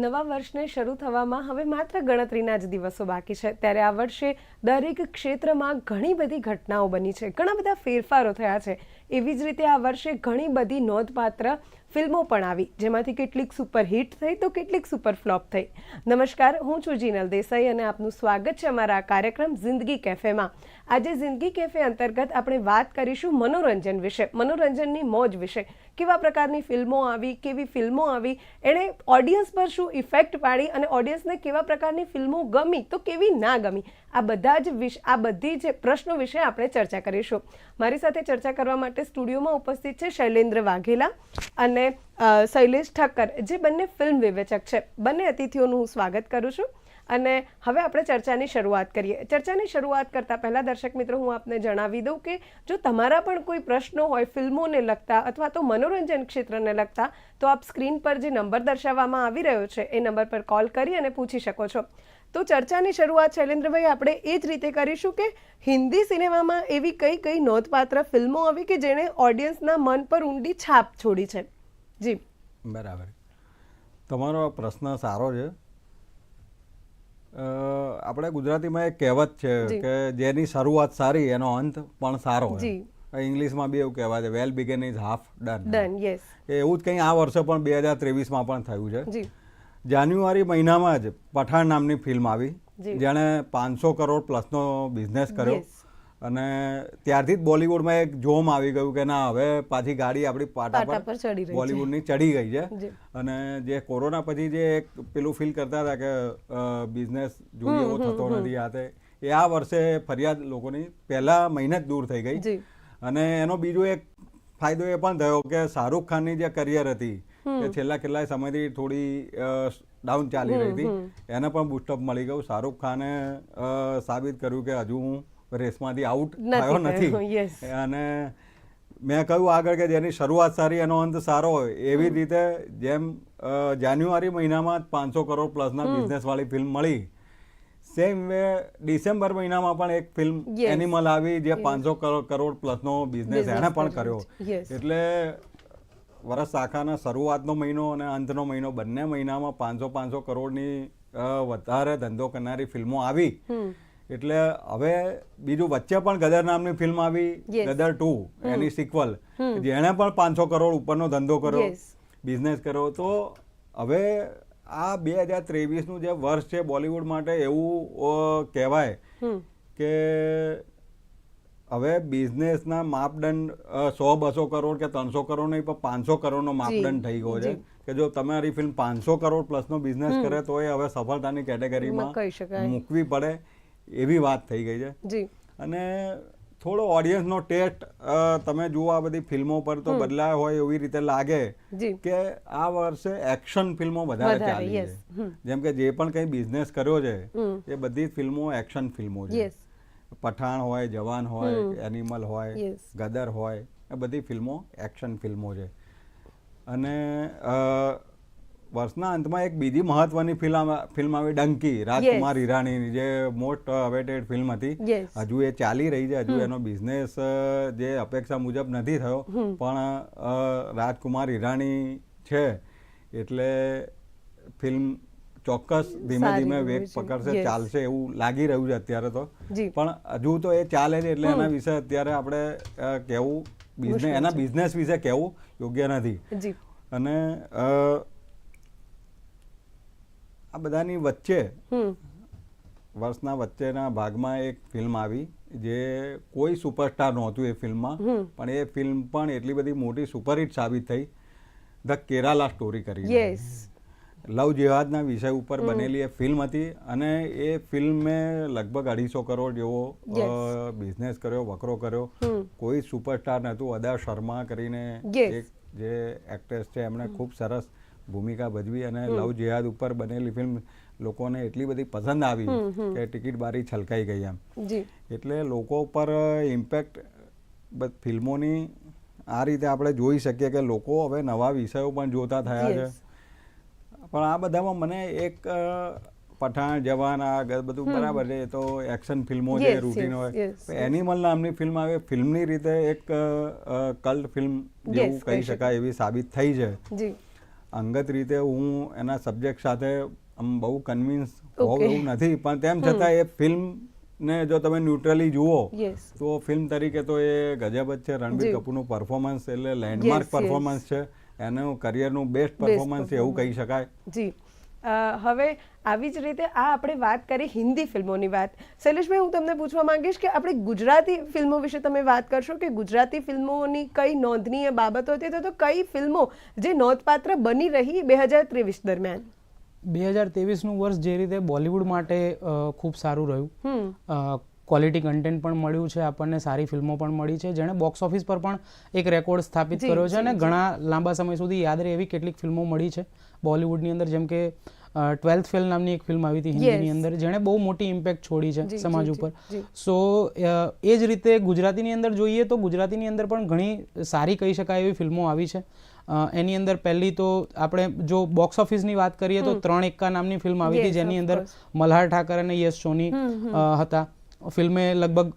નવા વર્ષને શરૂ થવામાં હવે માત્ર ગણતરીના જ દિવસો બાકી છે. ત્યારે આ વર્ષે દરેક ક્ષેત્રમાં ઘણી બધી ઘટનાઓ બની છે. ઘણા બધા ફેરફારો થયા છે. એવી જ રીતે આ વર્ષે ઘણી બધી નોંધપાત્ર ફિલ્મો પણ આવી, જેમાંથી કેટલીક સુપર હિટ થઈ તો કેટલીક સુપર ફ્લોપ થઈ. નમસ્કાર, હું છું જીનલ દેસાઈ અને આપનું સ્વાગત છે અમારા કાર્યક્રમ જિંદગી કેફેમાં આજે જિંદગી કેફે અંતર્ગત આપણે વાત કરીશું મનોરંજન વિશે, મનોરંજનની મોજ વિશે. કેવા પ્રકારની ફિલ્મો આવી, કેવી ફિલ્મો આવી, એણે ઓડિયન્સ પર શું ઇફેક્ટ પાડી અને ઓડિયન્સને કેવા પ્રકારની ફિલ્મો ગમી તો કેવી ના ગમી. આ બધા જ વિશ આ બધી જ પ્રશ્નો વિશે આપણે ચર્ચા કરીશું. મારી સાથે ચર્ચા કરવા માટે સ્ટુડિયોમાં ઉપસ્થિત છે શૈલેન્દ્ર વાઘેલા અને શૈલેષ ઠક્કર, જે બંને ફિલ્મ વિવેચક છે. બંને અતિથિઓનું હું સ્વાગત કરું છું. અને હવે આપણે ચર્ચાની શરૂઆત કરીએ. ચર્ચાની શરૂઆત કરતાં પહેલાં દર્શક મિત્રો, હું આપને જણાવી દઉં કે જો તમારા પણ કોઈ પ્રશ્નો હોય ફિલ્મોને લગતા અથવા તો મનોરંજન ક્ષેત્રને લગતા, તો આપ સ્ક્રીન પર જે નંબર દર્શાવવામાં આવી રહ્યો છે, એ નંબર પર કોલ કરી અને પૂછી શકો છો. તો ચર્ચાની શરૂઆત શૈલેન્દ્રભાઈ આપણે એ જ રીતે કરીશું કે હિન્દી સિનેમામાં એવી કઈ કઈ નોંધપાત્ર ફિલ્મો આવી કે જેણે ઓડિયન્સના મન પર ઊંડી છાપ છોડી છે? જી. બરાબર. તમારો પ્રશ્ન સારો છે. અ, આપણે ગુજરાતીમાં એક કહેવત છે કે જેની શરૂઆત સારી એનો અંત પણ સારો ઇંગ્લિશમાં બી એવું કહેવાય છે well begun is half done done yes એવું જ કંઈ આ વર્ષે પણ બે હજાર ત્રેવીસમાં પણ થયું છે. જી. જાન્યુઆરી મહિનામાં જ પઠાણ નામની ફિલ્મ આવી જેણે પાંચસો કરોડ પ્લસનો બિઝનેસ કર્યો. અને ત્યારથી જ બોલિવૂડમાં એક જોમ આવી ગયું કે ના હવે પાછી ગાડી આપણી પાટા પર. બોલિવૂડની ચડી ગઈ છે. અને જે કોરોના પછી જે એક પેલું ફીલ કરતા હતા કે બિઝનેસ જોઈએ એવો થતો નથી આ તે એ આ વર્ષે ફરિયાદ લોકોની પહેલા મહિને જ દૂર થઈ ગઈ. અને એનો બીજો એક ફાયદો એ પણ થયો કે શાહરૂખ ખાનની જે કરિયર હતી એ છેલ્લા કેટલાય સમયથી થોડી ડાઉન ચાલી રહી હતી. એને પણ બુસ્ટઅપ મળી ગયું. શાહરૂખ ખાને સાબિત કર્યું કે હજુ હું રેસમાંથી આઉટ થયો નથી. અને મેં કહ્યું આગળ કે જેની શરૂઆત સારી એનો અંત સારો હોય. એવી રીતે જેમ જાન્યુઆરી મહિનામાં પાંચસો કરોડ પ્લસના બિઝનેસ વાળી ફિલ્મ મળી સેમ વે ડિસેમ્બર મહિનામાં પણ એક ફિલ્મ એનિમલ આવી જે પાંચસો કરોડ પ્લસનો બિઝનેસ એણે પણ કર્યો. એટલે વરસ આખાના શરૂઆતનો મહિનો અને અંતનો મહિનો બંને મહિનામાં પાંચસો પાંચસો કરોડની વધારે ધંધો કરનારી ફિલ્મો આવી. એટલે હવે બીજું વચ્ચે પણ ગદર નામની ફિલ્મ આવી ગદર ટુ એની સિક્વલ જેણે પણ પાંચસો કરોડ ઉપરનો ધંધો કર્યો બિઝનેસ કર્યો. તો હવે આ બે હજાર ત્રેવીસનું જે વર્ષ છે બોલિવૂડ માટે એવું કહેવાય કે હવે બિઝનેસના માપદંડ સો બસો કરોડ કે ત્રણસો કરોડ નહીં પણ પાંચસો કરોડનો માપદંડ થઈ ગયો છે. કે જો તમારી ફિલ્મ પાંચસો કરોડ પ્લસનો બિઝનેસ કરે તો એ હવે સફળતાની કેટેગરીમાં મૂકવી પડે એવી વાત થઈ ગઈ છે. અને થોડો ઓડિયન્સનો ટેસ્ટ તમે જુઓ આ બધી ફિલ્મો પર તો બદલાયો હોય એવી રીતે લાગે કે આ વર્ષે એક્શન ફિલ્મો વધારે ચાલી છે. જેમ કે જે પણ કંઈ બિઝનેસ કર્યો છે એ બધી ફિલ્મો એક્શન ફિલ્મો છે. પઠાણ હોય જવાન હોય એનિમલ હોય ગદર હોય એ બધી ફિલ્મો એક્શન ફિલ્મો છે. અને વર્ષના અંતમાં એક બીજી મહત્વની ફિલ્મ ફિલ્મ આવી ડંકી રાજકુમાર હિરાણીની જે મોસ્ટ અવેટેડ ફિલ્મ હતી. હજુ એ ચાલી રહી છે હજુ એનો બિઝનેસ જે અપેક્ષા મુજબ નથી થયો. પણ રાજકુમાર હિરાણી છે. એટલે ફિલ્મ ચોક્કસ ધીમે ધીમે વેગ પકડશે ચાલશે એવું લાગી રહ્યું છે અત્યારે તો. પણ હજુ તો એ ચાલે છે એટલે એના વિશે અત્યારે આપણે કહેવું બિઝનેસ એના બિઝનેસ વિશે કહેવું યોગ્ય નથી. અને આ બધાની વચ્ચે વર્ષના વચ્ચેના ભાગમાં એક ફિલ્મ આવી જે કોઈ સુપરસ્ટાર નહોતું એ ફિલ્મમાં પણ એ ફિલ્મ પણ એટલી બધી મોટી સુપરહિટ સાબિત થઈ. ધ કેરાલા સ્ટોરી કરી યસ લવ જેહાદના વિષય ઉપર બનેલી એ ફિલ્મ હતી અને એ ફિલ્મે લગભગ અઢીસો કરોડ જેવો બિઝનેસ કર્યો વકરો કર્યો. કોઈ સુપરસ્ટાર નહોતું. અદા શર્મા કરીને એક જે એક્ટ્રેસ છે એમણે ખૂબ સરસ ભૂમિકા ભજવી અને લવ જેહાદ ઉપર બનેલી ફિલ્મ લોકોને એટલી બધી પસંદ આવી કે ટિકિટ બારી છલકાઈ ગઈ એમ. એટલે લોકો પર ઇમ્પેક્ટ ફિલ્મોની આ રીતે આપણે જોઈ શકીએ કે લોકો હવે નવા વિષયો પણ જોતા થયા છે. પણ આ બધામાં મને એક પઠાણ જવાન આ બધું બરાબર છે. તો એક્શન ફિલ્મો છે રૂટીન હોય. એનિમલ નામની ફિલ્મ આવે. ફિલ્મની રીતે એક કલ્ટ ફિલ્મ જેવું કહી શકાય એવી સાબિત થઈ છે. અંગત રીતે હું એના સબ્જેક્ટ સાથે આમ બહુ કન્વિન્સ હોઉં એવું નથી. પણ તેમ છતાં એ ફિલ્મ ને જો તમે ન્યુટ્રલી જુઓ તો ફિલ્મ તરીકે તો એ ગજબ જ છે. રણબીર. કપૂરનું પરફોર્મન્સ એટલે લેન્ડમાર્ક. પરફોર્મન્સ છે. એનું કરિયરનું બેસ્ટ પરફોર્મન્સ એવું કહી શકાય. જી. હવે આવી જ રીતે આ આપણે વાત કરી હિન્દી ફિલ્મોની વાત. શૈલેષભાઈ હું તમને પૂછવા માંગીશ કે આપણે ગુજરાતી ફિલ્મો વિશે તમે વાત કરશો કે ગુજરાતી ફિલ્મોની કઈ નોંધનીય બાબતો હતી? તો તો કઈ ફિલ્મો જે નોંધપાત્ર બની રહી બે હજાર ત્રેવીસ દરમિયાન? બે હજાર ત્રેવીસનું વર્ષ જે રીતે બોલિવૂડ માટે અ, ખૂબ સારું રહ્યું. ક્વોલિટી કન્ટેન્ટ પણ મળ્યું છે આપણને સારી ફિલ્મો પણ મળી છે જેણે બોક્સ ઓફિસ પર પણ એક રેકોર્ડ સ્થાપિત કર્યો છે અને ઘણા લાંબા સમય સુધી યાદ રહે એવી કેટલીક ફિલ્મો મળી છે. બોલિવૂડની અંદર જેમ કે ટ્વેલ્થ ફેલ નામની એક ફિલ્મ આવી હતી હિન્દીની અંદર જેણે બહુ મોટી ઇમ્પેક્ટ છોડી છે સમાજ ઉપર. સો એ જ રીતે ગુજરાતીની અંદર જોઈએ તો ગુજરાતીની અંદર પણ ઘણી સારી કહી શકાય એવી ફિલ્મો આવી છે. એની અંદર પહેલી તો આપણે જો બોક્સ ઓફિસની વાત કરીએ તો ત્રણ એક્કા નામની ફિલ્મ આવી હતી જેની અંદર. મલ્હાર ઠાકર અને યશ સોની હતા. ફિલ્મે લગભગ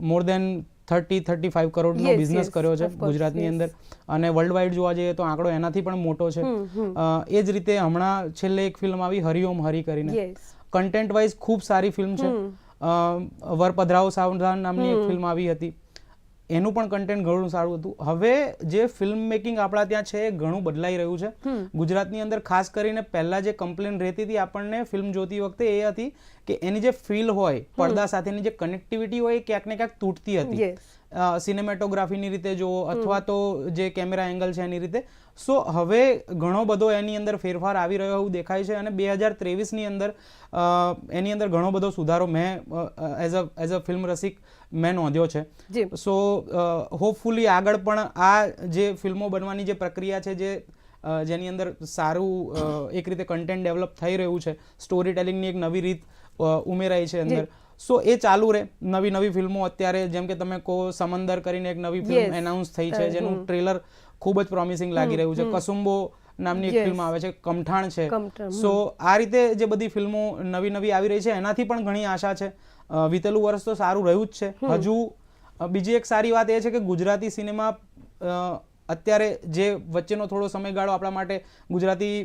more than thirty thirty five કરોડનો બિઝનેસ કર્યો છે ગુજરાતની અંદર. અને વર્લ્ડ વાઇડ જોવા જઈએ તો આંકડો એનાથી પણ મોટો છે. એ જ રીતે હમણાં છેલ્લે એક ફિલ્મ આવી હરિઓમ હરી કરીને. કન્ટેન્ટ વાઇઝ ખૂબ સારી ફિલ્મ છે. અ, વર પધરાવ સાવધાન નામની એક ફિલ્મ આવી હતી. એનું પણ કન્ટેન્ટ ઘણું સારું હતું. હવે જે ફિલ્મ મેકિંગ આપણા ત્યાં છે એ ઘણું બદલાઈ રહ્યું છે. ગુજરાતની અંદર ખાસ કરીને પહેલા જે કમ્પ્લેન રહેતી હતી આપણને ફિલ્મ જોતી વખતે એ હતી કે એની જે ફીલ હોય પડદા સાથેની જે કનેક્ટિવિટી હોય એ ક્યાંક ને ક્યાંક તૂટતી હતી. સિનેમેટોગ્રાફીની રીતે જુઓ અથવા તો જે કેમેરા એંગલ છે એની રીતે. સો હવે ઘણો બધો એની અંદર ફેરફાર આવી રહ્યો એવું દેખાય છે અને બે હજાર ત્રેવીસની અંદર એની અંદર ઘણો બધો સુધારો મેં as a as a film રસિક મેં નોંધ્યો છે. સો હોપફુલી આગળ પણ આ જે ફિલ્મો બનવાની જે પ્રક્રિયા છે જે જેની અંદર સારું એક રીતે કન્ટેન્ટ ડેવલપ થઈ રહ્યું છે સ્ટોરી ટેલિંગની એક નવી રીત ઉમેરાઈ છે અંદર. સો એ ચાલુ રહે. નવી નવી ફિલ્મો અત્યારે જેમ કે તમે કહો સમંદર કરીને એક નવી ફિલ્મ એનાઉન્સ થઈ છે જેનું ટ્રેલર ખૂબ જ પ્રોમિસિંગ લાગી રહ્યું છે. કસુંબો નામની એક ફિલ્મ આવે છે કમઠાણ છે. સો આ રીતે જે બધી ફિલ્મો નવી નવી આવી રહી છે એનાથી પણ ઘણી આશા છે. વિતેલું વર્ષ તો સારું રહ્યું જ છે. હજુ બીજી એક સારી વાત એ છે કે ગુજરાતી સિનેમા અત્યારે જે વચ્ચેનો થોડો સમયગાળો આપણા માટે ગુજરાતી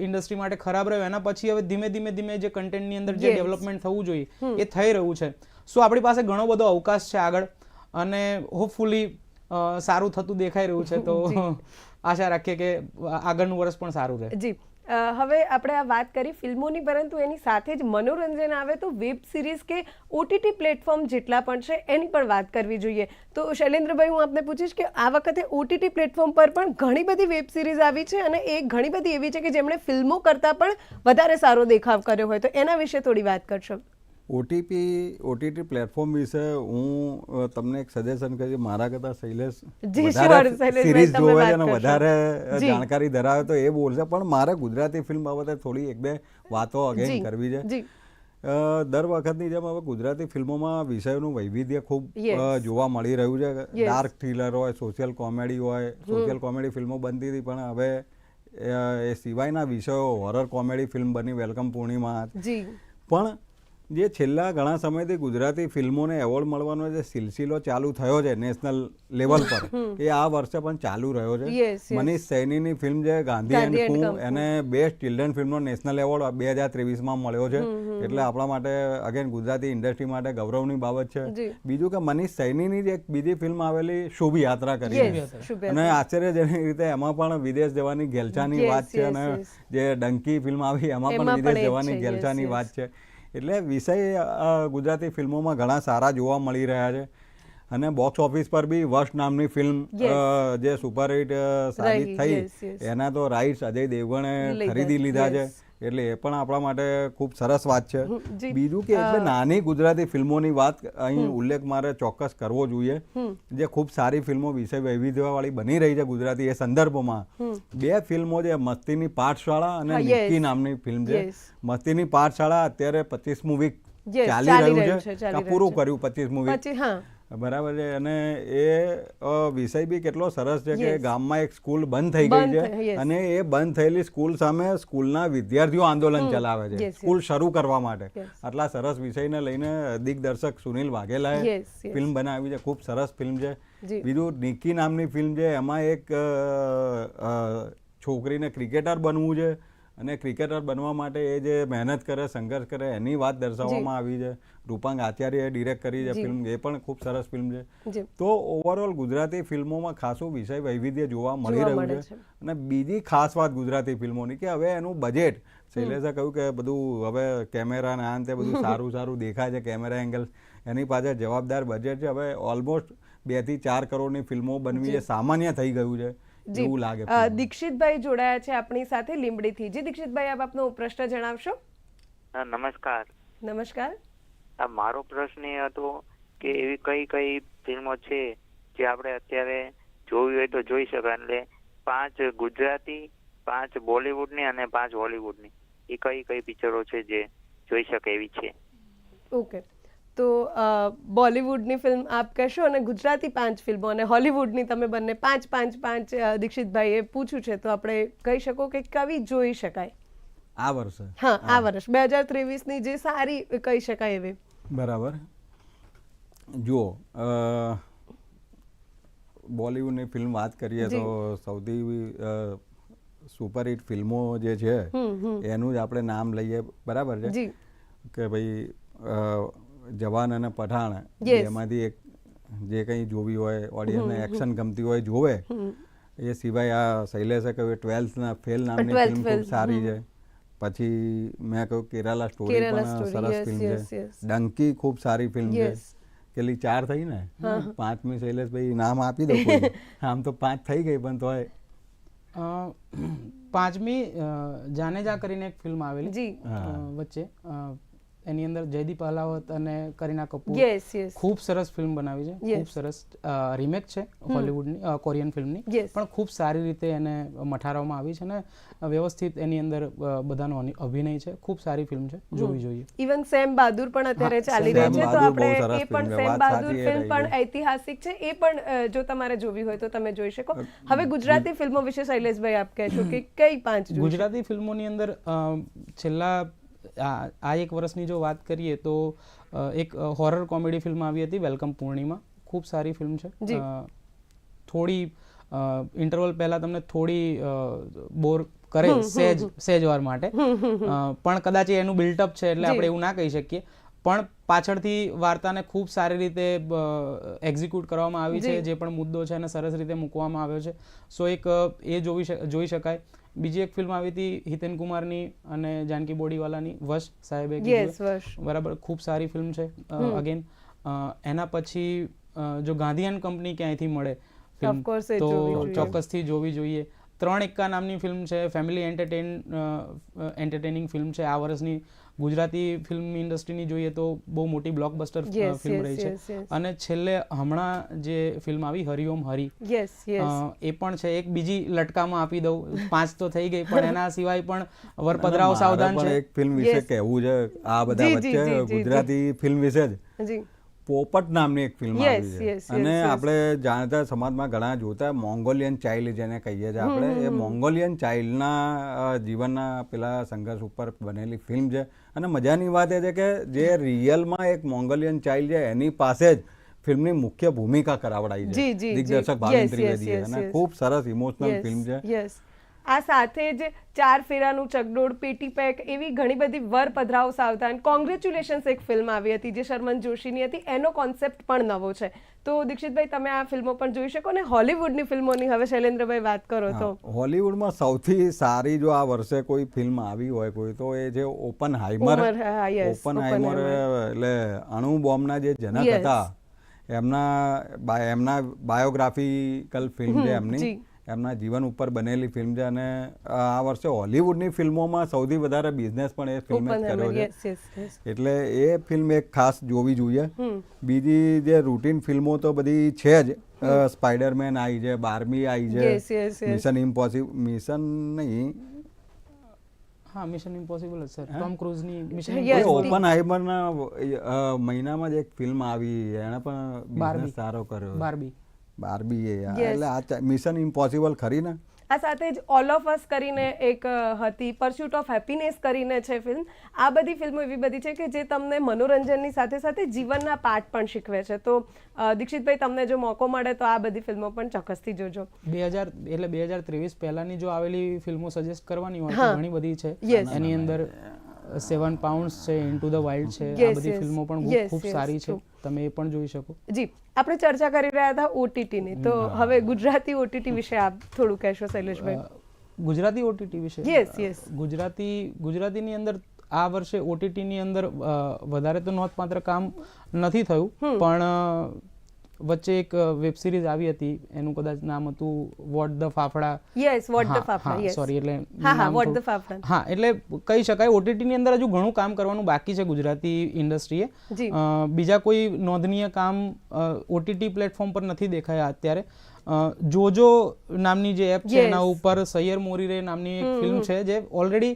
ઇન્ડસ્ટ્રી માટે ખરાબ રહ્યો એના પછી હવે ધીમે ધીમે ધીમે જે કન્ટેન્ટની અંદર જે ડેવલપમેન્ટ થવું જોઈએ એ થઈ રહ્યું છે. સો આપણી પાસે ઘણો બધો અવકાશ છે આગળ અને હોપફુલી સારું થતું દેખાઈ રહ્યું છે તો આશા રાખીએ કે આગળનું વર્ષ પણ સારું રહે. જી. હવે આપણે આ વાત કરી ફિલ્મોની, પરંતુ એની સાથે જ મનોરંજન આવે તો વેબ સિરીઝ કે ઓટીટી પ્લેટફોર્મ જેટલા પણ છે, એની પણ વાત કરવી જોઈએ. તો શૈલેન્દ્રભાઈ, હું આપને પૂછીશ કે આ વખતે ઓટીટી પ્લેટફોર્મ પર પણ ઘણી બધી વેબ સિરીઝ આવી છે અને એ ઘણી બધી એવી છે કે જેમણે ફિલ્મો કરતાં પણ વધારે સારો દેખાવ કર્યો હોય. તો એના વિશે થોડી વાત કરશો. ઓટીપી ઓટીટી પ્લેટફોર્મ વિશે હું તમને એક સજેશન કરીશ. મારા કરતા શૈલેષ સિરીઝ જોવે છે અને વધારે જાણકારી ધરાવે તો એ બોલશે. પણ મારે ગુજરાતી ફિલ્મ બાબતે થોડી એક બે વાતો અગેન કરવી છે. દર વખતની જેમ હવે ગુજરાતી ફિલ્મોમાં વિષયોનું વૈવિધ્ય ખૂબ જોવા મળી રહ્યું છે. ડાર્ક થ્રિલર હોય સોશિયલ કોમેડી હોય સોશિયલ કોમેડી ફિલ્મો બનતી હતી પણ હવે એ સિવાયના વિષયો હોરર કોમેડી ફિલ્મ બની વેલકમ પૂર્ણિમા પણ જે છેલ્લા ઘણા સમયથી ગુજરાતી ફિલ્મોને એવોર્ડ મળવાનો જે સિલસિલો ચાલુ થયો છે નેશનલ લેવલ પર એ આ વર્ષે પણ ચાલુ રહ્યો છે. મનીષ સૈનીની ફિલ્મ જે ગાંધી એન્ડ કુ એને બેસ્ટ ચિલ્ડ્રન ફિલ્મનો નેશનલ એવોર્ડ બે હજાર ત્રેવીસમાં મળ્યો છે. એટલે આપણા માટે અગેન ગુજરાતી ઇન્ડસ્ટ્રી માટે ગૌરવની બાબત છે. બીજું કે મનીષ સૈનીની જ એક બીજી ફિલ્મ આવેલી શુભ યાત્રા કરી અને આશ્ચર્યજનક રીતે એમાં પણ વિદેશ જવાની ગેલચાની વાત છે અને જે ડંકી ફિલ્મ આવી એમાં પણ વિદેશ જવાની yes, વાત છે. એટલે વિષય ગુજરાતી ફિલ્મોમાં ઘણા સારા જોવા મળી રહ્યા છે. અને બોક્સ ઓફિસ પર બી વર્ષ નામની ફિલ્મ જે સુપરહિટ સાબિત થઈ. એના તો રાઇટ્સ અજય દેવગણે ખરીદી લીધા છે. એટલે એ પણ આપણા માટે ખૂબ સરસ વાત છે. બીજું કે એટલે નાની ગુજરાતી ફિલ્મોની વાત અહીં ઉલ્લેખ મારે ચોક્કસ કરવો જોઈએ. જે ખૂબ સારી ફિલ્મો વિષય વૈવિધ્યવાળી બની રહી છે ગુજરાતી એ સંદર્ભમાં. બે ફિલ્મો છે મસ્તીની પાઠશાળા અને નિક્કી નામની ફિલ્મ છે. મસ્તીની પાઠશાળા અત્યારે પચીસમું વીક ચાલી રહ્યું છે. પૂરું કર્યું પચીસમું વીક? બરાબર છે. અને એ વિષય બી કેટલો સરસ છે કે ગામમાં એક સ્કૂલ બંધ થઈ ગઈ છે. અને એ બંધ થયેલી સ્કૂલ સામે સ્કૂલના વિદ્યાર્થીઓ આંદોલન ચલાવે છે. સ્કૂલ શરૂ કરવા માટે. આટલા સરસ વિષયને લઈને દિગ્દર્શક સુનિલ વાઘેલાએ. ફિલ્મ બનાવી છે. ખૂબ સરસ ફિલ્મ છે. બીજું નિકી નામની ફિલ્મ છે. એમાં એક છોકરીને ક્રિકેટર બનવું છે. અને ક્રિકેટર બનવા માટે એ જે મહેનત કરે સંઘર્ષ કરે એની વાત દર્શાવવામાં આવી છે. રૂપાંગ આચાર્યએ ડિરેક્ટ કરી છે ફિલ્મ એ પણ ખૂબ સરસ ફિલ્મ છે. તો ઓવરઓલ ગુજરાતી ફિલ્મોમાં ખાસું વિષય વૈવિધ્ય જોવા મળી રહ્યું છે. અને બીજી ખાસ વાત ગુજરાતી ફિલ્મોની કે હવે એનું બજેટ શૈલેષે કહ્યું કે બધું હવે કેમેરા ને આંતે બધું સારું સારું દેખાય છે કેમેરા એંગલ એની પાછળ જવાબદાર બજેટ છે. હવે ઓલમોસ્ટ બેથી ચાર કરોડની ફિલ્મો બનવી એ સામાન્ય થઈ ગયું છે. એવું લાગે દીક્ષિતભાઈ જોડાયા છે આપણી સાથે લીંબડીથી. જી દીક્ષિતભાઈ આપ આપનો પ્રશ્ન જણાવશો? નમસ્કાર. નમસ્કાર. આ મારો પ્રશ્ન એ હતો કે એવી કઈ કઈ ફિલ્મો છે જે આપણે અત્યારે જોવી હોય તો જોઈ શકાય એટલે પાંચ ગુજરાતી પાંચ બોલિવૂડની અને પાંચ હોલિવૂડની. એ કઈ કઈ પિક્ચરો છે જે જોઈ શકે એવી છે? ઓકે. તો બોલિવૂડની ફિલ્મ આપ કહેશો અને ગુજરાતી પાંચ ફિલ્મો અને હોલિવૂડની તમે બંને પાંચ પાંચ પાંચ દીક્ષિતભાઈએ પૂછ્યું છે તો આપણે કહી શકો કે કવિ જોઈ શકાય. આ વર્ષે? હા આ વર્ષ. બે હજાર ત્રેવીસની જે સારી કહી શકાય એવી. બરાબર. જુઓ બોલિવૂડની ફિલ્મ વાત કરીએ તો સૌથી સુપરહિટ ફિલ્મો જે છે એનું જ આપણે નામ લઈએ. બરાબર છે? કે ભાઈ જવાન અને પઠાણ એમાંથી એક જે કંઈ જોવી હોય ઓડિયન્સને એક્શન ગમતી હોય જોવે. એ સિવાય આ શૈલેષે કહ્યું ટ્વેલ્થના ફેલ નામની ફિલ્મ ખૂબ સારી છે. પછી મેં કહ્યું કેરાલા સ્ટોરી પણ સરસ ફિલ્મ છે. ડંકી ખૂબ સારી ફિલ્મ છે. પેલી કેટલી ચાર થઈ ને? પાંચમી શૈલેષભાઈ નામ આપી દઉં આમ તો પાંચ થઈ ગઈ પણ તોય. અ, પાંચમી જાનેજા કરીને એક ફિલ્મ આવેલી જી. વચ્ચે. એની અંદર જયદીપ અલાવત અને કરીના કપૂર ખૂબ સરસ ફિલ્મ બનાવી છે. ખૂબ સરસ રિમેક છે હોલિવૂડની કોરિયન ફિલ્મની પણ ખૂબ સારી રીતે એને મઠારવામાં આવી છે અને વ્યવસ્થિત એની અંદર બધાનો અભિનય છે. ખૂબ સારી ફિલ્મ છે. જોવી જોઈએ. ઇવન સેમ બહાદુર પણ અત્યારે ચાલી રહી છે. તો આપણે એ પણ સેમ બહાદુર ફિલ્મ પણ ઐતિહાસિક છે. એ પણ જો તમારે જોવી હોય તો તમે જોઈ શકો. હવે ગુજરાતી ફિલ્મો વિશે શૈલેષભાઈ આપ કહેશો કે કઈ પાંચ ગુજરાતી ફિલ્મોની અંદર છેલ્લા આ એક વર્ષની જો વાત કરીએ તો એક હોરર કોમેડી ફિલ્મ આવી હતી વેલકમ પૂર્ણિમા ખૂબ સારી ફિલ્મ છે. થોડી ઇન્ટરવલ પહેલા તમને થોડી બોર કરે સહેજ સહેજ વાર માટે. પણ કદાચ એનું બિલ્ટઅપ છે એટલે આપણે એવું ના કહી શકીએ. પણ પાછળથી વાર્તાને ખૂબ સારી રીતે એક્ઝિક્યુટ કરવામાં આવી છે જે. પણ મુદ્દો છે એને સરસ રીતે મૂકવામાં આવ્યો છે. સો એક એ જોવી જોઈ શકાય. બીજી એક ફિલ્મ આવી હતી હિતેન કુમારની અને જાનકી બોડીવાલાની વશ સાહેબે બરાબર ખૂબ સારી ફિલ્મ છે અગેન એના પછી જો ગાંધીયન કંપની ક્યાંયથી મળે એ તો. ચોક્કસથી જોવી જોઈએ. ત્રણ એક્કા નામની ફિલ્મ છે ફેમિલી એન્ટરટેન એન્ટરટેનિંગ ફિલ્મ છે. આ વર્ષની ગુજરાતી ફિલ્મ ઇન્ડસ્ટ્રીની જોઈએ તો બહુ મોટી બ્લોકબસ્ટર ફિલ્મ રહી છે. અને છેલ્લે હમણાં જે ફિલ્મ આવી Hariom Hari yes yes uh, એ પણ છે. એક બીજી લટકામાં આપી દઉં. પાંચ તો થઈ ગઈ પણ એના સિવાય પણ વરપદરાવ સાવધાન છે. એક ફિલ્મ વિશે કહેવું છે. આ બધા વચ્ચે. ગુજરાતી ફિલ્મ વિશે જ. જી. પોપટ નામની એક ફિલ્મ આવી છે. અને આપણે જાણતા સમાજમાં ઘણા જોતા મોંગોલિયન ચાઇલ્ડ જેને કહીએ છીએ આપણે એ મોંગોલિયન ચાઇલ્ડના જીવનના પેલા સંઘર્ષ ઉપર બનેલી ફિલ્મ છે. અને મજાની વાત એ છે કે જે રિયલમાં એક મોંગોલિયન ચાઇલ્ડ છે એની પાસે જ ફિલ્મની મુખ્ય ભૂમિકા કરાવડાઈ છે. દિગ્દર્શક ભાવિન ત્રિવેદીએ. અને. ખૂબ સરસ ઇમોશનલ ફિલ્મ છે. યસ આ સાથે જ ચાર ફેરાનું ચગડોળ પેટી પેક એવી ઘણી બધી વર પધરાવ સાવધાન. કોંગ્રેચ્યુલેશન્સ એક ફિલ્મ આવી હતી જે શર્મન જોશીની હતી. એનો કોન્સેપ્ટ પણ નવો છે. તો દીક્ષિતભાઈ તમે આ ફિલ્મો પણ જોઈ શકો ને? હોલિવૂડની ફિલ્મોની હવે શૈલેન્દ્રભાઈ વાત કરો તો. હોલિવૂડમાં સૌથી સારી જો આ વર્ષે કોઈ ફિલ્મ આવી હોય કોઈ તો એ જે ઓપન હાઈમર ઓપન હાઈમર એટલે અણુ બોમ્બના જે જનક હતા એમના એમના બાયોગ્રાફિકલ ફિલ્મ છે એમની. એમના જીવન ઉપર બનેલી ફિલ્મ છે અને આ વર્ષે હોલિવૂડની ફિલ્મોમાં સૌથી વધારે બિઝનેસ પણ એ ફિલ્મે જ કર્યો છે. એટલે એ ફિલ્મ એક ખાસ જોવી જોઈએ. બીજી જે રૂટીન ફિલ્મો તો બધી છે જ. સ્પાઈડરમેન આવી છે બારમી આવી છે. મિશન ઇમ્પોસિબલ મિશન નહીં. હા મિશન ઇમ્પોસિબલ જ સર ટોમ ક્રુઝની મિશન ઓપન હાઈમરના મહિનામાં જ એક ફિલ્મ આવી એણે પણ બિઝનેસ સારો કર્યો બાર્બી બાર્બી એ એટલે આ મિશન ઇમ્પોસિબલ ખરી ને? આ સાથે જ ઓલ ઓફ અસ કરીને એક હતી પરસ્યુટ ઓફ હેપીનેસ કરીને છે ફિલ્મ આ બધી ફિલ્મો એવી બધી છે કે જે તમને મનોરંજનની સાથે સાથે જીવનના પાઠ પણ શીખવે છે. તો દીક્ષિતભાઈ તમને જો મોકો મળે તો આ બધી ફિલ્મો પણ ચોક્કસથી જોજો. બે હજાર એટલે બે હજાર ત્રેવીસ પહેલાની જો આવેલી ફિલ્મો સજેસ્ટ કરવાની હોય તો ઘણી બધી છે. એની અંદર સેવન પાઉન્ડ છે ઇન્ટુ ધ વાઇલ્ડ છે આ બધી ફિલ્મો પણ ખૂબ સારી છે. તમે એ પણ જોઈ શકો. જી આપણે ચર્ચા કરી રહ્યા હતા ઓટીટીની. તો હવે ગુજરાતી ઓટીટી વિશે આપ થોડું કહેશો શૈલેષભાઈ? ગુજરાતી ઓટીટી વિશે? યસ યસ ગુજરાતી ગુજરાતીની અંદર આ વર્ષે ઓટીટીની અંદર વધારે તો નોંધપાત્ર કામ નથી થયું. પણ વચ્ચે એક વેબ સિરીઝ આવી હતી. એનું કદાચ નામ હતું what the fafda. Yes what the fafda yes sorry એટલે હા હા વોટ ધ ફાફડા. હા એટલે કહી શકાય ઓટીટી ની અંદર હજુ ઘણું કામ કરવાનું બાકી છે ગુજરાતી ઇન્ડસ્ટ્રીએ બીજા કોઈ નોંધનીય કામ ઓટીટી પ્લેટફોર્મ પર નથી દેખાયા અત્યારે. જોજો નામની જે એપ છે એના ઉપર સૈયર મોરીરે નામની એક ફિલ્મ છે જે ઓલરેડી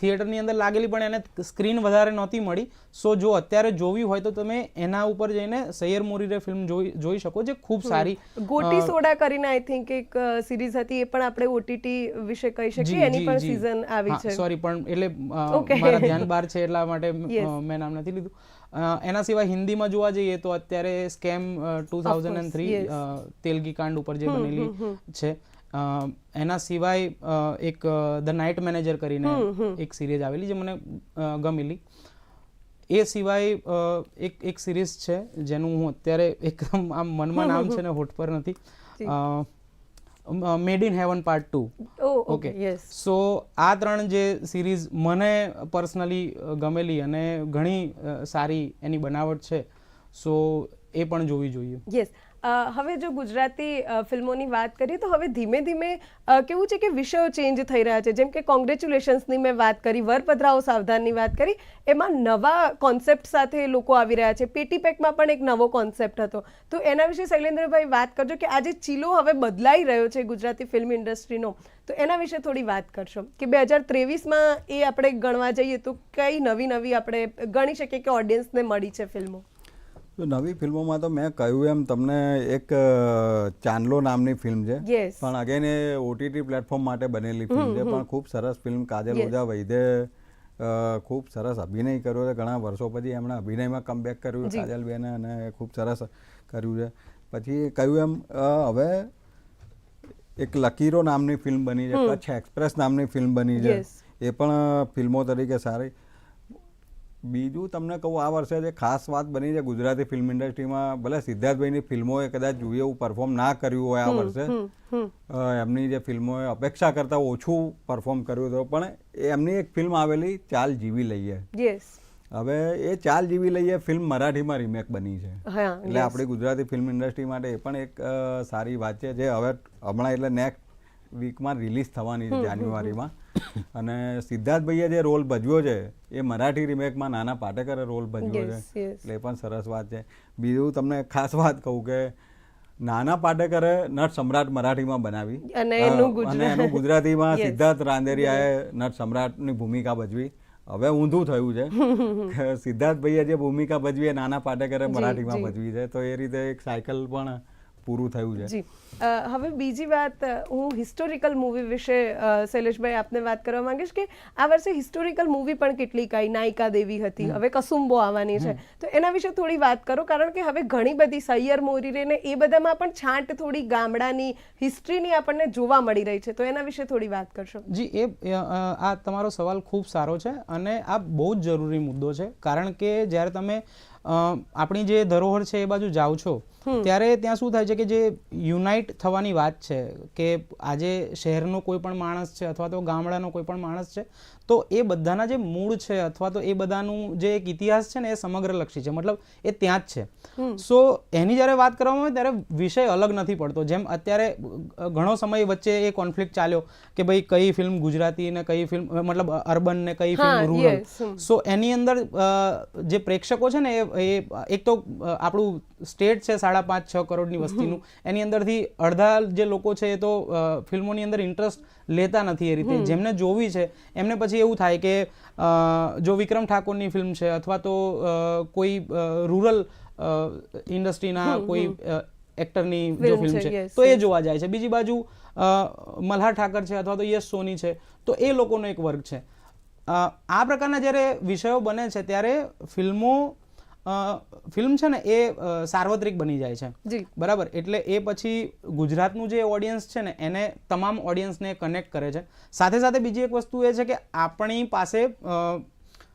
થિયેટરની અંદર લાગેલી પણ એને સ્ક્રીન વધારે નહોતી મળી. સો જો અત્યારે જોવી હોય તો તમે એના ઉપર જઈને સૈયર મોરીરે ફિલ્મ જોઈ જોઈ શકો જે ખૂબ સારી ગોટી સોડા કરીને આઈ થિંક એક સિરીઝ હતી. એ પણ આપણે ઓટીટી વિશે કહી શકીએ. એની પણ સીઝન આવી છે. સોરી પણ એટલે મારા ધ્યાન બહાર છે એટલા માટે મ- નામ નથી લીધું. એના સિવાય હિન્દીમાં જોવા જઈએ તો અત્યારે scam two thousand and three Telgi કાંડ ઉપર જે બનેલી છે. એના સિવાય એક ધ નાઇટ મેનેજર કરીને એક સિરીઝ આવેલી જે મને ગમેલી એ સિવાય એક એક સિરીઝ છે જેનું હું અત્યારે એકદમ આમ મનમાં નામ છે ને હોઠ પર નથી. Made in heaven part two okay. So આ ત્રણ જે સિરીઝ મને પર્સનલી ગમેલી અને ઘણી સારી એની બનાવટ છે. સો એ પણ જોવી જોઈએ. યસ. હવે જો ગુજરાતી ફિલ્મોની વાત કરીએ તો હવે ધીમે ધીમે કેવું છે કે વિષયો ચેન્જ થઈ રહ્યા છે. જેમ કે કોંગ્રેચ્યુલેશન્સની મેં વાત કરી, વરપધરાઓ સાવધાનની વાત કરી, એમાં નવા કોન્સેપ્ટ સાથે લોકો આવી રહ્યા છે. પેટી પેકમાં પણ એક નવો કોન્સેપ્ટ હતો. તો એના વિશે શૈલેન્દ્રભાઈ વાત કરજો કે આજે ચીલો હવે બદલાઈ રહ્યો છે ગુજરાતી ફિલ્મ ઇન્ડસ્ટ્રીનો તો એના વિશે થોડી વાત કરશો કે બે હજાર ત્રેવીસમાં એ આપણે ગણવા જઈએ તો કઈ નવી નવી આપણે ગણી શકીએ કે ઓડિયન્સને મળી છે ફિલ્મો? તો નવી ફિલ્મોમાં તો મેં કહ્યું એમ તમને એક ચાંદલો નામની ફિલ્મ છે. પણ અગેન એ ઓટીટી પ્લેટફોર્મ માટે બનેલી ફિલ્મ છે. પણ ખૂબ સરસ ફિલ્મ કાજલ. ઓઝા વૈદે ખૂબ સરસ અભિનય કર્યો છે. ઘણા વર્ષો પછી એમણે અભિનયમાં કમબેક કર્યું. કાજલબેને અને ખૂબ સરસ કર્યું છે. પછી કહ્યું એમ હવે એક લકીરો નામની ફિલ્મ બની છે કચ્છ એક્સપ્રેસ નામની ફિલ્મ બની છે. એ પણ ફિલ્મો તરીકે સારી. બીજું તમને કહું આ વર્ષે જે ખાસ વાત બની છે ગુજરાતી ફિલ્મ ઇન્ડસ્ટ્રીમાં ભલે સિદ્ધાર્થભાઈની ફિલ્મોએ કદાચ જોઈએ એવું પરફોર્મ ના કર્યું હોય આ વર્ષે એમની જે ફિલ્મોએ અપેક્ષા કરતાં ઓછું પરફોર્મ કર્યું હતું પણ એમની એક ફિલ્મ આવેલી ચાલ જીવી લઈએ. હવે એ ચાલ જીવી લઈએ ફિલ્મ મરાઠીમાં રીમેક બની છે. એટલે આપણી ગુજરાતી ફિલ્મ ઇન્ડસ્ટ્રી માટે એ પણ એક સારી વાત છે જે હવે હમણાં એટલે નેક્સ્ટ વીકમાં રિલીઝ થવાની છે જાન્યુઆરીમાં. અને સિદ્ધાર્થભાઈએ જે રોલ ભજવ્યો છે એ મરાઠી રિમેકમાં નાના પાટેકરે રોલ ભજવ્યો છે. એટલે પણ સરસ વાત છે. બીજું તમને ખાસ વાત કહું કે નાના પાટેકરે નટ સમ્રાટ મરાઠીમાં બનાવી. અને એનું ગુજરાતીમાં સિદ્ધાર્થ રાંદેરિયાએ નટ સમ્રાટની ભૂમિકા ભજવી. હવે ઊંધું થયું છે સિદ્ધાર્થ સિદ્ધાર્થભાઈએ જે ભૂમિકા ભજવી એ નાના પાટેકરે મરાઠીમાં ભજવી છે. તો એ રીતે એક સાયકલ પણ પૂરું થયું છે. જી. હવે બીજી વાત હું હિસ્ટોરિકલ મૂવી વિશે શૈલેષભાઈ આપને વાત કરવા માંગીશ કે આ વર્ષે હિસ્ટોરિકલ મૂવી પણ કેટલીક આવી નાયિકા દેવી હતી હવે કસુંબો આવવાની છે. તો એના વિશે થોડી વાત કરો કારણ કે હવે ઘણી બધી સૈયર મોરીરે ને એ બધામાં પણ છાંટ થોડી ગામડાની હિસ્ટ્રીની આપણને જોવા મળી રહી છે. તો એના વિશે થોડી વાત કરશો. જી એ આ તમારો સવાલ ખૂબ સારો છે અને આ બહુ જ જરૂરી મુદ્દો છે. કારણ કે જ્યારે તમે આપણી જે ધરોહર છે એ બાજુ જાઓ છો ત્યારે ત્યાં શું થાય છે કે જે યુનાઇટ થવાની વાત છે કે આજે શહેરનો કોઈ પણ માણસ છે અથવા તો ગામડાનો કોઈ પણ માણસ છે તો એ બધાના જે મૂળ છે અથવા તો એ બધાનું જે એક ઇતિહાસ છે ને એ સમગ્રલક્ષી છે. મતલબ એ ત્યાં જ છે. સો એની જ્યારે વાત કરવામાં આવે ત્યારે વિષય અલગ નથી પડતો. જેમ અત્યારે ઘણો સમય વચ્ચે એ કોન્ફ્લિક્ટ ચાલ્યો કે ભાઈ કઈ ફિલ્મ ગુજરાતી ને કઈ ફિલ્મ મતલબ અર્બન ને કઈ ફિલ્મ રૂરલ સો એની અંદર જે પ્રેક્ષકો છે ને એ એક તો આપણું સ્ટેટ છે સાડા પાંચ છ કરોડની વસ્તીનું. એની અંદરથી અડધા જે લોકો છે એ તો ફિલ્મોની અંદર ઇન્ટરેસ્ટ લેતા નથી એ રીતે. જેમને જોવી છે એમને પછી એવું થાય કે જો વિક્રમ ઠાકોરની ફિલ્મ છે અથવા તો કોઈ રૂરલ ઇન્ડસ્ટ્રીના કોઈ એક્ટરની જો ફિલ્મ છે, તો એ જોવા જાય છે. બીજી બાજુ મલ્હાર ઠાકર છે અથવા તો યશ સોની છે તો એ લોકોનો એક વર્ગ છે. આ પ્રકારના જ્યારે વિષયો બને છે ત્યારે ફિલ્મો ફિલ્મ છે ને એ સાર્વત્રિક બની જાય છે. બરાબર? એટલે એ પછી ગુજરાતનું જે ઓડિયન્સ છે ને એને તમામ ઓડિયન્સને કનેક્ટ કરે છે. સાથે સાથે બીજી એક વસ્તુ એ છે કે આપણી પાસે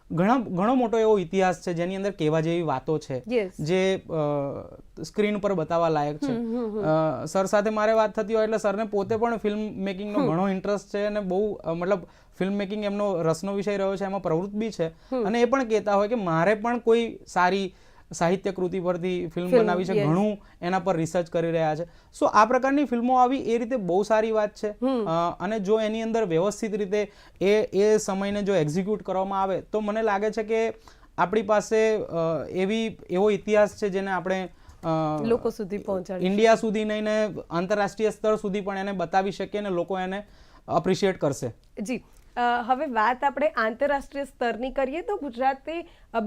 ઘણા ઘણો મોટો એવો ઇતિહાસ છે જેની અંદર કહેવા જેવી વાતો છે. જે સ્ક્રીન પર બતાવવા લાયક છે. સર સાથે મારે વાત થતી હોય એટલે સરને પોતે પણ ફિલ્મ મેકિંગનો ઘણો ઇન્ટરેસ્ટ છે અને બહુ મતલબ ફિલ્મ મેકિંગ એમનો રસનો વિષય રહ્યો છે એમાં પ્રવૃત્ત બી છે. અને એ પણ કહેતા હોય કે મારે પણ કોઈ સારી સાહિત્ય કૃતિ પરથી ફિલ્મ બનાવી છે ઘણું એના પર રિસર્ચ કરી રહ્યા છે. સો આ પ્રકારની ફિલ્મો આવી એ રીતે બહુ સારી વાત છે. અને જો એની અંદર વ્યવસ્થિત રીતે એ એ સમયને જો એક્ઝિક્યુટ કરવામાં આવે તો મને લાગે છે કે આપણી પાસે એવી એવો ઇતિહાસ છે જેને આપણે લોકો સુધી પહોંચાડી ઇન્ડિયા સુધી નહીં ને આંતરરાષ્ટ્રીય સ્તર સુધી પણ એને બતાવી શકીએ અને લોકો એને અપ્રિશિએટ કરશે. જી. હવે વાત આપણે આંતરરાષ્ટ્રીય સ્તરની કરીએ તો ગુજરાતે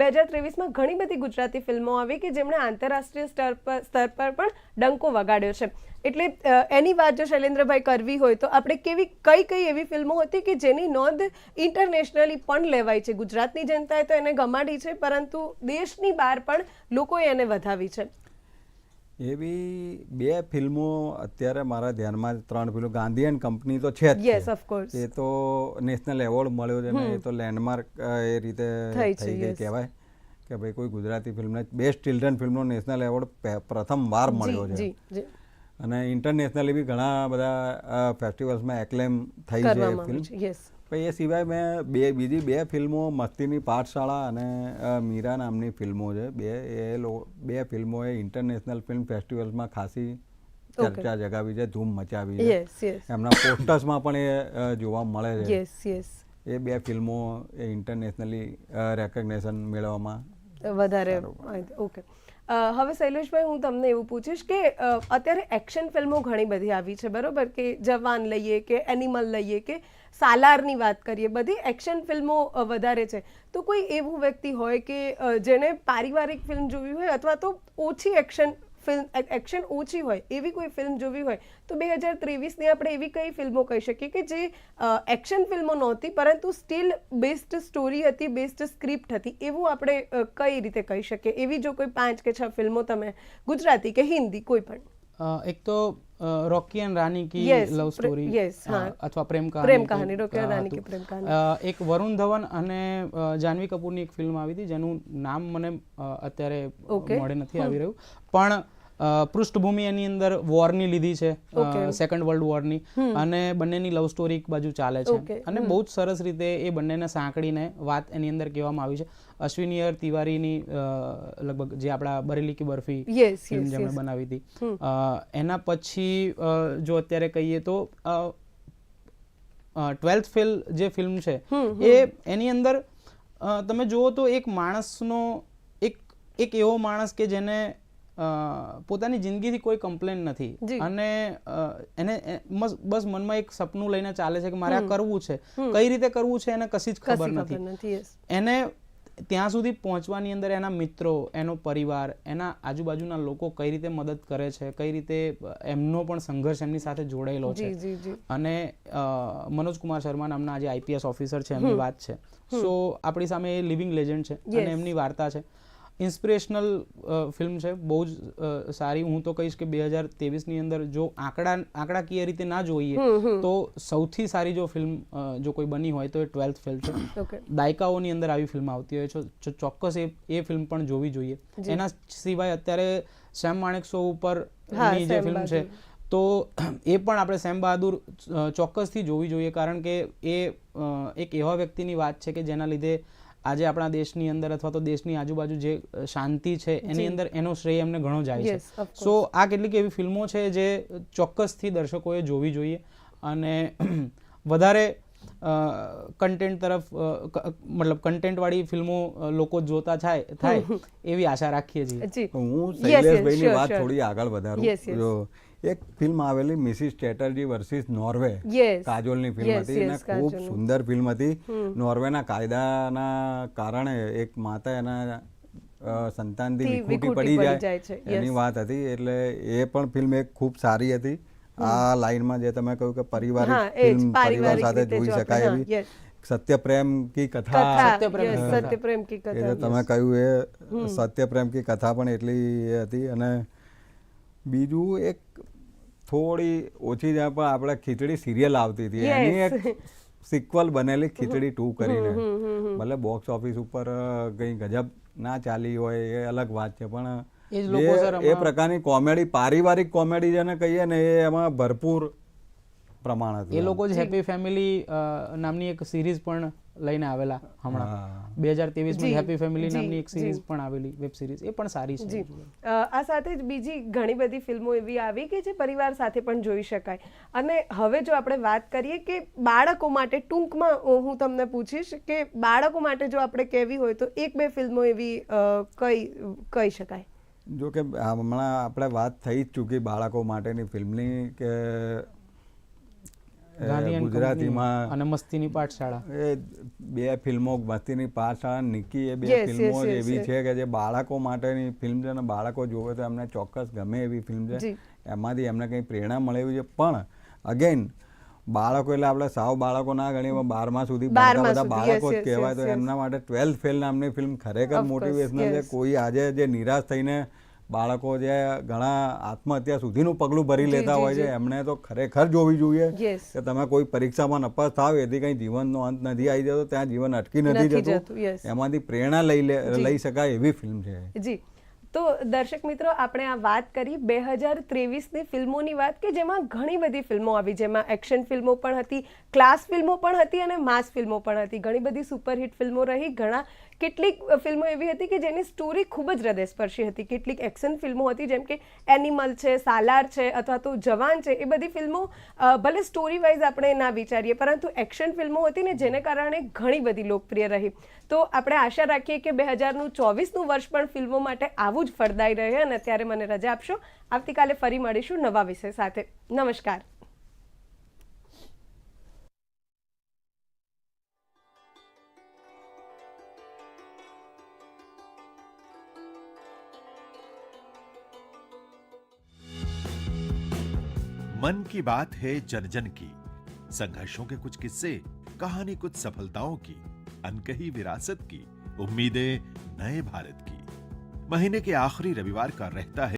બે હજાર ત્રેવીસમાં ઘણી બધી ગુજરાતી ફિલ્મો આવી કે જેમણે આંતરરાષ્ટ્રીય સ્તર પર સ્તર પર પણ ડંકો વગાડ્યો છે. એટલે એની વાત જો શૈલેન્દ્રભાઈ કરવી હોય તો આપણે કેવી, કઈ કઈ એવી ફિલ્મો હતી કે જેની નોંધ ઇન્ટરનેશનલી પણ લેવાય છે? ગુજરાતની જનતાએ તો એને ગમાડી છે, પરંતુ દેશની બહાર પણ લોકોએ એને વધાવી છે. એવી બે ફિલ્મો અત્યારે મારા ધ્યાનમાં ત્રણ ફિલ્મો. ગાંધી એન્ડ કંપની તો છે યસ course. એ તો નેશનલ એવોર્ડ મળ્યો છે એ તો લેન્ડમાર્ક એ રીતે થઈ ગઈ કહેવાય કે ભાઈ કોઈ ગુજરાતી ફિલ્મને બેસ્ટ ચિલ્ડ્રન ફિલ્મનો નેશનલ એવોર્ડ પ્રથમ વાર મળ્યો છે. અને ઇન્ટરનેશનલી બી ઘણા બધા ફેસ્ટિવલ્સમાં એક્લેમ થઈ છે ફિલ્મ. પછી એ સિવાય મેં બે બીજી બે ફિલ્મો મસ્તીની પાઠશાળા અને મીરા નામની ફિલ્મો છે. બે એ બે ફિલ્મોએ ઇન્ટરનેશનલ ફિલ્મ ફેસ્ટિવલ્સમાં ખાસી ચર્ચા જગાવી છે ધૂમ મચાવી છે. એમના પોસ્ટર્સમાં પણ એ જોવા મળે છે. એ બે ફિલ્મો એ ઇન્ટરનેશનલી રેકગ્નેશન મેળવવામાં વધારે ઓકે હવે શૈલેષભાઈ હું તમને એવું પૂછીશ કે અત્યારે એક્શન ફિલ્મો ઘણી બધી આવી છે બરોબર? કે જવાન લઈએ કે એનિમલ લઈએ કે સાલારની વાત કરીએ, બધી એક્શન ફિલ્મો વધારે છે. તો કોઈ એવું વ્યક્તિ હોય કે જેને પારિવારિક ફિલ્મ જોવી હોય અથવા તો ઓછી એક્શન ફિલ્મ એક્શન ઓછી હોય, એવી કોઈ ફિલ્મ જોવી હોય, તો બે હજાર ત્રેવીસની આપણે એવી કઈ ફિલ્મો કહી શકીએ કે જે એક્શન ફિલ્મો નહોતી, પરંતુ સ્ટીલ બેસ્ટ સ્ટોરી હતી બેસ્ટ સ્ક્રિપ્ટ હતી, એવું આપણે કઈ રીતે કહી શકીએ? એવી જો કોઈ પાંચ કે છ ફિલ્મો તમે ગુજરાતી કે હિન્દી, કોઈ પણ. એક તો રોકી and Rani key love story અથવા પ્રેમ કહાની પ્રેમ કહાની, રોકી એન્ડ રાની કી પ્રેમ કહાની. એક વરુણ ધવન અને જાનવી કપૂરની એક ફિલ્મ આવી હતી જેનું નામ મને અત્યારે. મોડે નથી આવી રહ્યું. પણ પૃષ્ઠભૂમિ એની અંદર વોરની લીધી છે સેકન્ડ વર્લ્ડ વોરની અને બંનેની લવ સ્ટોરી એક બાજુ ચાલે છે. અને બહુ જ સરસ રીતે એ બંનેને સાંકળીને વાત એની અંદર કહેવામાં આવી છે. અશ્વિનીયર તિવારીની અ, લગભગ જે આપણા બરેલી કી બરફી ફિલ્મ જેમણે બનાવી હતી. એના પછી જો અત્યારે કહીએ તો ટ્વેલ્થ ફેલ જે ફિલ્મ છે એ એની અંદર તમે જુઓ તો એક માણસનો એક એક એવો માણસ કે જેને પોતાની જિંદગીથી કોઈ કમ્પ્લેન નથી. અને એને બસ મનમાં એક સપનું લઈને ચાલે છે કે મારે આ કરવું છે. કઈ રીતે કરવું છે એને કશી જ ખબર નથી. એને ત્યાં સુધી પહોંચવાની અંદર એના મિત્રો એનો પરિવાર એના આજુબાજુના લોકો કઈ રીતે મદદ કરે છે કઈ રીતે એમનો પણ સંઘર્ષ એમની સાથે જોડાયેલો છે. અને મનોજ કુમાર શર્મા નામના આજે આઈપીએસ ઓફિસર છે એમની વાત છે. સો આપણી સામે એ લિવિંગ લેજન્ડ છે અને એમની વાર્તા છે. ઇન્સ્પિરેશનલ ફિલ્મ છે. બહુ જ સારી. હું તો કહીશ કે બે હજારની અંદર જો આંકડા આંકડાકીય રીતે ના જોઈએ તો સૌથી સારી જો ફિલ્મ જો કોઈ બની હોય તો એ ટ્વેલ્થ ફિલ્મ છે. દાયકાઓની અંદર આવી ફિલ્મ આવતી હોય છે. ચોક્કસ એ એ ફિલ્મ પણ જોવી જોઈએ. એના સિવાય અત્યારે શ્યામ માણેક શો ઉપર જે ફિલ્મ છે તો એ પણ આપણે સેમ બહાદુર ચોક્કસથી જોવી જોઈએ. કારણ કે એ એક એવા વ્યક્તિની વાત છે કે જેના લીધે આજે આપણા દેશની અંદર અથવા તો દેશની આજુબાજુ જે શાંતિ છે એની અંદર એનો શ્રેય એમને ઘણો જાય છે. સો આ કેટલીક એવી ફિલ્મો છે જે ચોક્કસથી દર્શકોએ જોવી જોઈએ અને વધારે કન્ટેન્ટ તરફ મતલબ કન્ટેન્ટ વાળી ફિલ્મો લોકો જોતા થાય થાય એવી આશા રાખીએ છીએ. હું શૈલેષભાઈની વાત થોડી આગળ વધારું. એક ફિલ્મ આવેલી મિસિસ ચેટર્જી વર્સિસ નોર્વે. કાજોલની ફિલ્મ હતી. અને ખૂબ સુંદર ફિલ્મ હતી. નોર્વેના કાયદાના કારણે એક માતા એના સંતાનથી થી વિખૂટી પડી જાય એની વાત હતી. એટલે એ પણ ફિલ્મ એક ખૂબ સારી હતી. આ લાઈનમાં જે તમે કહ્યું કે પારિવારિક ફિલ્મ પરિવાર સાથે જોઈ શકાય એવી સત્ય પ્રેમ કી કથા. કથા સત્યપ્રેમ કી કથા. સત્યપ્રેમ કી કથા તમે કહ્યું એ સત્ય પ્રેમ કી કથા પણ એટલી એ હતી. અને બીજું એક થોડી ઓછી જ્યાં પણ આપણે ખીચડી સિરિયલ આવતી હતી. એની એક સિક્વલ બનેલી ખીચડી ટુ કરીને. ભલે બોક્સ ઓફિસ ઉપર કઈ ગજબ ના ચાલી હોય એ અલગ વાત છે પણ એ પ્રકારની કોમેડી પારિવારિક કોમેડી જેને કહીએ ને એ એમાં ભરપૂર પ્રમાણ હતું એ લોકો જ હેપી ફેમિલી નામની એક સિરીઝ પણ લઈને આવેલા હમણાં. બે હજાર ત્રેવીસમાં હેપી ફેમિલી નામની એક સિરીઝ પણ આવેલી વેબ સિરીઝ એ પણ સારી છે. આ સાથે જ બીજી ઘણી બધી ફિલ્મો એવી આવી કે જે પરિવાર સાથે પણ જોઈ શકાય. અને હવે જો આપણે વાત કરીએ કે બાળકો માટે ટૂંકમાં હું તમને પૂછીશ કે બાળકો માટે જો આપણે કહેવી હોય તો એક બે ફિલ્મો એવી કઈ કહી શકાય? જો કે હમણાં આપણે વાત થઈ જ ચૂકી બાળકો માટેની ફિલ્મની કે ગુજરાતીમાં અને મસ્તીની પાઠશાળા. એ બે ફિલ્મો મસ્તીની પાઠશાળા નિકી એ બે ફિલ્મો એવી છે કે જે બાળકો માટેની ફિલ્મ છે અને બાળકો જોવે તો એમને ચોક્કસ ગમે એવી ફિલ્મ છે. એમાંથી એમને કંઈ પ્રેરણા મળે એવી છે. પણ અગેન બાળકો એટલે આપણે સાવ બાળકો ના ગણીએ બારમા સુધી બધા બાળકો જ કહેવાય તો એમના માટે ટ્વેલ્થ ફેલ નામની ફિલ્મ ખરેખર મોટિવેશનલ છે. કોઈ આજે જે નિરાશ થઈને બાળકો જે ઘણા આત્મહત્યા સુધીનું પગલું ભરી લેતા હોય છે. એમને તો ખરેખર જોવી જોઈએ કે તમે કોઈ પરીક્ષામાં નપાસ થાવ એથી કંઈ જીવનનો અંત નથી આવી જતો ત્યાં જીવન અટકી નથી જતું, એમાંથી પ્રેરણા લઈ લે લઈ શકાય એવી ફિલ્મ છે. જી. તો દર્શક મિત્રો, આપણે આ વાત કરી બે હજાર ત્રેવીસની ફિલ્મોની વાત કે જેમાં ઘણી બધી ફિલ્મો આવી. જેમાં એક્શન ફિલ્મો પણ હતી, ક્લાસ ફિલ્મો પણ હતી અને માસ ફિલ્મો પણ હતી. ઘણી બધી સુપરહિટ ફિલ્મો રહી. ઘણા, કેટલીક ફિલ્મો એવી હતી કે જેની સ્ટોરી ખૂબ જ હૃદયસ્પર્શી હતી. કેટલીક એક્શન ફિલ્મો હતી, જેમ કે એનિમલ છે, સાલાર છે અથવા તો જવાન છે, એ બધી ફિલ્મો ભલે સ્ટોરી વાઇઝ આપણે ના વિચારીએ, પરંતુ એક્શન ફિલ્મો હતી ને જેને કારણે ઘણી બધી લોકપ્રિય રહી. તો આપણે આશા રાખીએ કે બે હજારનું ચોવીસનું વર્ષ પણ ફિલ્મો માટે આવું જ ફળદાયી રહે અને અત્યારે મને રજા આપશો આવતીકાલે ફરી મળીશું નવા વિષય સાથે નમસ્કાર मन की बात है जन जन की संघर्षों के कुछ किस्से कहानी कुछ सफलताओं की अनकही विरासत की उम्मीदें नए भारत की महीने के आखिरी रविवार का रहता है